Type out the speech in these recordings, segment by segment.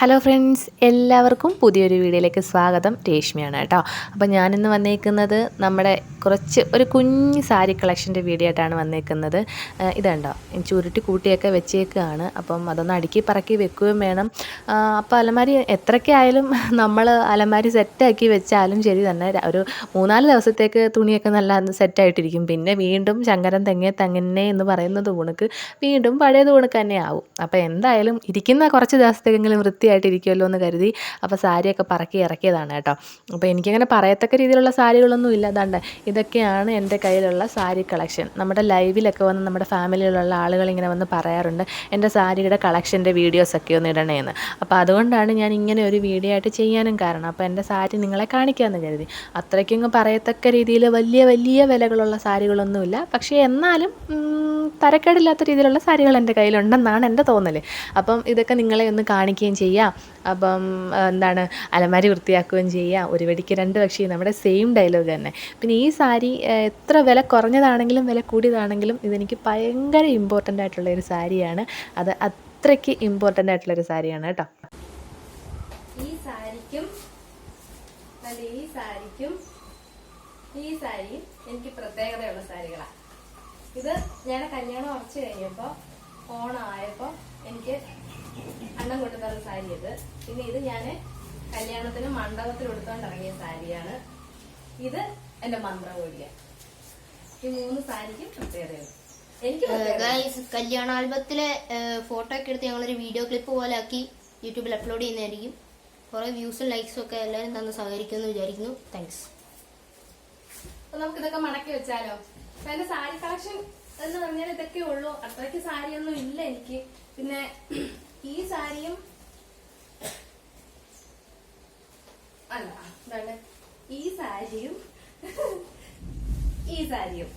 Hello friends എല്ലാവർക്കും പുതിയൊരു വീഡിയോയിലേക്ക് സ്വാഗതം. രേഷ്മയാണ് കേട്ടോ. അപ്പോൾ ഞാനിന്ന് വന്നേക്കുന്നത് നമ്മുടെ കുറച്ച് ഒരു കുഞ്ഞ് സാരി കളക്ഷന്റെ വീഡിയോ ആയിട്ടാണ് വന്നേക്കുന്നത്. ഇതുണ്ടോ ചുരുട്ടി കൂട്ടിയൊക്കെ വെച്ചേക്കുകയാണ് അപ്പം അതൊന്ന് അടുക്കി പറക്കി വെക്കുകയും വേണം. അപ്പോൾ അലമാരി എത്രയൊക്കെ ആയാലും നമ്മൾ അലമാരി സെറ്റാക്കി വെച്ചാലും ശരി തന്നെ ഒരു മൂന്നാൽ ദിവസത്തേക്ക് തുണിയൊക്കെ നല്ല സെറ്റായിട്ടിരിക്കും. പിന്നെ വീണ്ടും ശങ്കരൻ തെങ്ങേ തെങ്ങനെ എന്ന് പറയുന്നത് ഉണക്ക് വീണ്ടും പഴയത് ഉണക്ക് തന്നെ ആവും. അപ്പോൾ എന്തായാലും ഇരിക്കുന്ന കുറച്ച് ദിവസത്തേക്കെങ്കിലും വൃത്തിയായിട്ടിരിക്കുമല്ലോ എന്ന് കരുതി അപ്പോൾ സാരിയൊക്കെ പറക്കി ഇറക്കിയതാണ് കേട്ടോ. അപ്പോൾ എനിക്കങ്ങനെ പറയത്തക്ക രീതിയിലുള്ള സാരികളൊന്നും ഇല്ല. അതാണ്ട് ഇതൊക്കെയാണ് എന്റെ കയ്യിലുള്ള സാരി കളക്ഷൻ. നമ്മുടെ ലൈവിലൊക്കെ വന്ന് നമ്മുടെ ഫാമിലിയിലുള്ള ആളുകൾ ഇങ്ങനെ വന്ന് പറയാറുണ്ട് എന്റെ സാരിയുടെ കളക്ഷന്റെ വീഡിയോസൊക്കെ ഒന്ന് ഇടണേന്ന് അപ്പോൾ അതുകൊണ്ടാണ് ഞാൻ ഇങ്ങനെ ഒരു വീഡിയോ ആയിട്ട് ചെയ്യാനും കാരണം. അപ്പോൾ എന്റെ സാരി നിങ്ങളെ കാണിക്കാമെന്ന് കരുതി. അത്രയ്ക്കും പറയത്തക്ക രീതിയിൽ വലിയ വലിയ വിലകളുള്ള സാരികളൊന്നുമില്ല. പക്ഷേ എന്നാലും തരക്കേടില്ലാത്ത രീതിയിലുള്ള സാരികൾ എന്റെ കയ്യിലുണ്ടെന്നാണ് എന്റെ തോന്നൽ അപ്പം ഇതൊക്കെ നിങ്ങളെ ഒന്ന് കാണിക്കുകയും ചെയ്യാം. അപ്പം എന്താണ് അലമാരി വൃത്തിയാക്കുകയും ചെയ്യാം. ഒരു വെടിക്ക് രണ്ട് പക്ഷി നമ്മുടെ സെയിം ഡയലോഗ് തന്നെ. പിന്നെ ഈ സാരി എത്ര വില കുറഞ്ഞതാണെങ്കിലും വില കൂടിയതാണെങ്കിലും ഇതെനിക്ക് ഭയങ്കര ഇമ്പോർട്ടന്റ് ആയിട്ടുള്ള ഒരു സാരിയാണ്. അത് അത്രയ്ക്ക് ഇമ്പോർട്ടന്റ് ആയിട്ടുള്ള ഒരു സാരിയാണ് കേട്ടോ. ഈ സാരിക്കും ഈ സാരിക്കും ഈ സാരിയും എനിക്ക് പ്രത്യേകതയുള്ള സാരികളാണ് ഇത് ഞാൻ കല്യാണം ഉറച്ചു കഴിഞ്ഞപ്പോ ഓണം ആയപ്പോ എനിക്ക് അണ്ണം കൊണ്ടുതന്ന സാരി ഇത്. പിന്നെ ഇത് ഞാൻ കല്യാണത്തിന് മണ്ഡപത്തിൽ എടുത്തോണ്ട് ഇറങ്ങിയ സാരിയാണ്. ഇത് എന്റെ മന്ത്രകോടിയ. ഈ മൂന്ന് സാരിക്കും പ്രത്യേകതയുണ്ട്. എനിക്ക് കല്യാണ ആൽബത്തിലെ ഫോട്ടോ ഒക്കെ എടുത്ത് ഞങ്ങളൊരു വീഡിയോ ക്ലിപ്പ് പോലെ ആക്കി യൂട്യൂബിൽ അപ്ലോഡ് ചെയ്യുന്നതായിരിക്കും. കുറെ വ്യൂസും ലൈക്സും ഒക്കെ എല്ലാവരും തന്നെ സഹകരിക്കുമെന്ന് വിചാരിക്കുന്നു. താങ്ക്സ് അപ്പൊ നമുക്ക് ഇതൊക്കെ മടക്കി വെച്ചാലോ? എന്റെ സാരി കളക്ഷൻ എന്ന് പറഞ്ഞാൽ ഇതൊക്കെ ഉള്ളൂ. അത്രയ്ക്ക് സാരിയൊന്നും ഇല്ല എനിക്ക്. പിന്നെ ഈ സാരിയും അല്ല എന്താണ്? ഈ സാരിയും ഈ സാരിയും.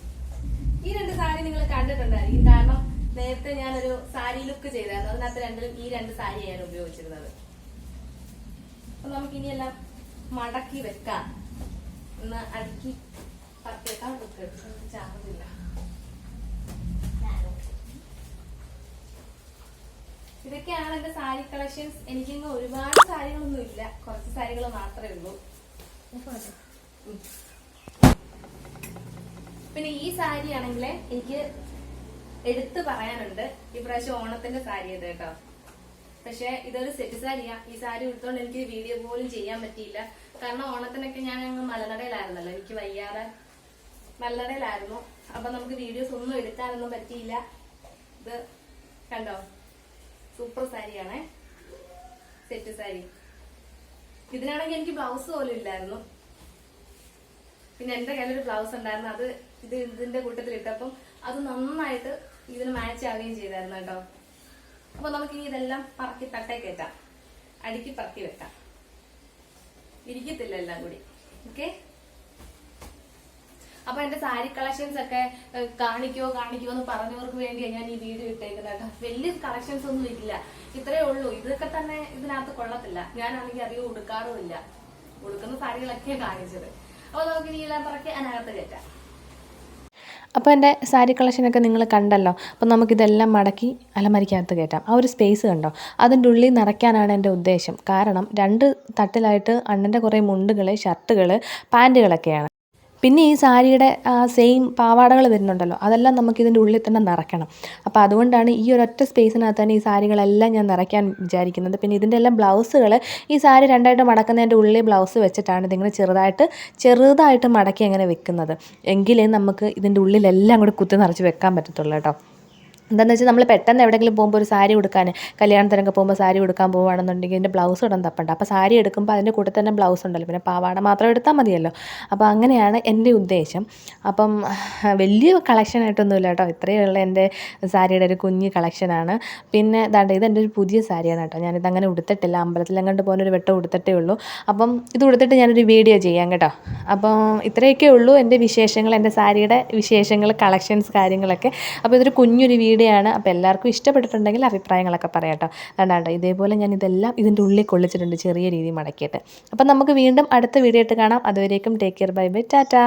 ഈ രണ്ട് സാരി നിങ്ങൾ കണ്ടിട്ടുണ്ടായിരിക്കും. കാരണം നേരത്തെ ഞാനൊരു സാരി ലുക്ക് ചെയ്തായിരുന്നു. അതിനകത്ത് രണ്ടിലും ഈ രണ്ട് സാരിയാണ് ഉപയോഗിച്ചിരുന്നത്. അപ്പൊ നമുക്ക് ഇനിയെല്ലാം മടക്കി വെക്കാം. ഒന്ന് അടുക്കി പത്തേക്കാൻ വെക്കരുത് ചാർജില്ല ഇതൊക്കെയാണ് എന്റെ സാരി കളക്ഷൻസ്. എനിക്കിന്ന് ഒരുപാട് സാരികളൊന്നും ഇല്ല. കുറച്ച് സാരികൾ മാത്രമേ ഉള്ളൂ. പിന്നെ ഈ സാരി ആണെങ്കിൽ എനിക്ക് എടുത്തു പറയാനുണ്ട്. ഈ പ്രാവശ്യം ഓണത്തിന്റെ സാരി ഇത് കേട്ടോ. പക്ഷെ ഇതൊരു സെറ്റ് സാരിയാ. ഈ സാരി എടുത്തോണ്ട് എനിക്ക് വീഡിയോ പോലും ചെയ്യാൻ പറ്റിയില്ല. കാരണം ഓണത്തിനൊക്കെ ഞാൻ അങ്ങ് മലനടയിലായിരുന്നല്ലോ. എനിക്ക് വയ്യാതെ മലനടയിലായിരുന്നു. അപ്പൊ നമുക്ക് വീഡിയോസ് ഒന്നും എടുക്കാനൊന്നും പറ്റിയില്ല. ഇത് കണ്ടോ? സൂപ്പർ സാരിയാണേ. സെറ്റ് സാരി. ഇതിനാണെങ്കിൽ എനിക്ക് ബ്ലൗസ് പോലും ഇല്ലായിരുന്നു. പിന്നെ എന്റെ കയ്യിലൊരു ബ്ലൗസ് ഉണ്ടായിരുന്നു. അത് ഇത് ഇതിന്റെ കൂട്ടത്തിൽ ഇട്ടപ്പം അത് നന്നായിട്ട് ഇതിന് മാച്ച് ആവുകയും ചെയ്തായിരുന്നു കേട്ടോ. അപ്പൊ നമുക്ക് ഇതെല്ലാം പറക്കി തട്ടേ കയറ്റാം അടുക്കി പറക്കി വെക്കാം. ഇരിക്കത്തില്ല എല്ലാം കൂടി. ഓക്കെ അപ്പൊ എന്റെ സാരി കളക്ഷൻസ് ഒക്കെ കാണിക്കോ കാണിക്കോ എന്ന് പറഞ്ഞവർക്ക് വേണ്ടിയാണ് ഞാൻ ഈ വീഡിയോ ഇട്ടേക്കുന്നത് കേട്ടോ. വലിയ കളക്ഷൻസ് ഒന്നും ഇല്ല. ഇത്രേ ഉള്ളൂ. ഇതൊക്കെ തന്നെ ഇതിനകത്ത് കൊള്ളത്തില്ല. ഞാനാണെങ്കിൽ അധികം ഉടുക്കാറുമില്ല ഉടുക്കുന്ന സാരികളൊക്കെ കാണിച്ചത്. അപ്പൊ നമുക്ക് ഇനി എല്ലാം പറക്കി അതിനകത്ത് കയറ്റാം. അപ്പോൾ എന്റെ സാരി കളക്ഷനൊക്കെ നിങ്ങൾ കണ്ടല്ലോ. അപ്പോൾ നമുക്കിതെല്ലാം മടക്കി അലമരിക്കകത്ത് കയറ്റാം. ആ ഒരു സ്പേസ് കണ്ടോ? അതിന്റെ ഉള്ളിൽ നിറയ്ക്കാനാണ് എന്റെ ഉദ്ദേശം. കാരണം രണ്ട് തട്ടിലായിട്ട് അണ്ണന്റെ കുറേ മുണ്ടുകൾ ഷർട്ടുകൾ പാന്റുകളൊക്കെയാണ് പിന്നെ ഈ സാരിയുടെ സെയിം പാവാടകൾ വരുന്നുണ്ടല്ലോ അതെല്ലാം നമുക്ക് ഇതിന്റെ ഉള്ളിൽ തന്നെ നിറയ്ക്കണം. അപ്പോൾ അതുകൊണ്ടാണ് ഈ ഒരൊറ്റ സ്പേസിനകത്ത് തന്നെ ഈ സാരികളെല്ലാം ഞാൻ നിറയ്ക്കാൻ വിചാരിക്കുന്നത്. പിന്നെ ഇതിന്റെ എല്ലാം ബ്ലൗസുകൾ ഈ സാരി രണ്ടായിട്ട് മടക്കുന്നതിന്റെ ഉള്ളിൽ ബ്ലൗസ് വെച്ചിട്ടാണ് ഇതിങ്ങനെ ചെറുതായിട്ട് ചെറുതായിട്ട് മടക്കി അങ്ങനെ വെക്കുന്നത്. എങ്കിലേ നമുക്ക് ഇതിന്റെ ഉള്ളിലെല്ലാം കൂടി കുത്തി നിറച്ച് വെക്കാൻ പറ്റത്തുള്ളൂ കേട്ടോ. എന്താണെന്ന് വെച്ചാൽ നമ്മൾ പെട്ടെന്ന് എവിടെയെങ്കിലും പോകുമ്പോൾ ഒരു സാരി ഉടുക്കാൻ കല്യാണത്തിനൊക്കെ പോകുമ്പോൾ സാരി ഉടുക്കാൻ പോകുകയാണെന്നുണ്ടെങ്കിൽ ഇതിന്റെ ബ്ലൗസ് ഇടാൻ തപ്പണ്ട. അപ്പോൾ സാരി എടുക്കുമ്പോൾ അതിന്റെ കൂടെ തന്നെ ബ്ലൗസ് ഉണ്ടല്ലോ. പിന്നെ പാവാട മാത്രം എടുത്താൽ മതിയല്ലോ. അപ്പോൾ അങ്ങനെയാണ് എന്റെ ഉദ്ദേശം. അപ്പം വലിയ കളക്ഷനായിട്ടൊന്നുമില്ല കേട്ടോ. ഇത്രയുള്ള എന്റെ സാരിയുടെ ഒരു കുഞ്ഞ് കളക്ഷനാണ് പിന്നെ ഇതാണ്ട് ഇതെന്റെ ഒരു പുതിയ സാരിയാണ് കേട്ടോ. ഞാനിത് അങ്ങനെ ഉടുത്തിട്ടില്ല. അങ്ങോട്ട് പോകുന്ന ഒരു വെട്ടം ഉടുത്തിട്ടേ ഉള്ളൂ. അപ്പം ഇത് ഉടുത്തിട്ട് ഞാനൊരു വീഡിയോ ചെയ്യാം കേട്ടോ. അപ്പം ഇത്രയൊക്കെ ഉള്ളൂ എന്റെ വിശേഷങ്ങൾ എന്റെ സാരിയുടെ വിശേഷങ്ങൾ കളക്ഷൻസ് കാര്യങ്ങളൊക്കെ. അപ്പോൾ ഇതൊരു കുഞ്ഞൊരു വീഡിയോ ആണ് അപ്പോൾ എല്ലാവർക്കും ഇഷ്ടപ്പെട്ടിട്ടുണ്ടെങ്കിൽ അഭിപ്രായങ്ങളൊക്കെ പറയാം കേട്ടോ അതാണ്ട് ഇതേപോലെ ഞാൻ ഇതെല്ലാം ഇതിന്റെ ഉള്ളിൽ കൊള്ളിച്ചിട്ടുണ്ട് ചെറിയ രീതിയിൽ മടക്കിയിട്ട്. അപ്പം നമുക്ക് വീണ്ടും അടുത്ത വീഡിയോ ആയിട്ട് കാണാം. അതുവരേക്കും take care bye bye tata.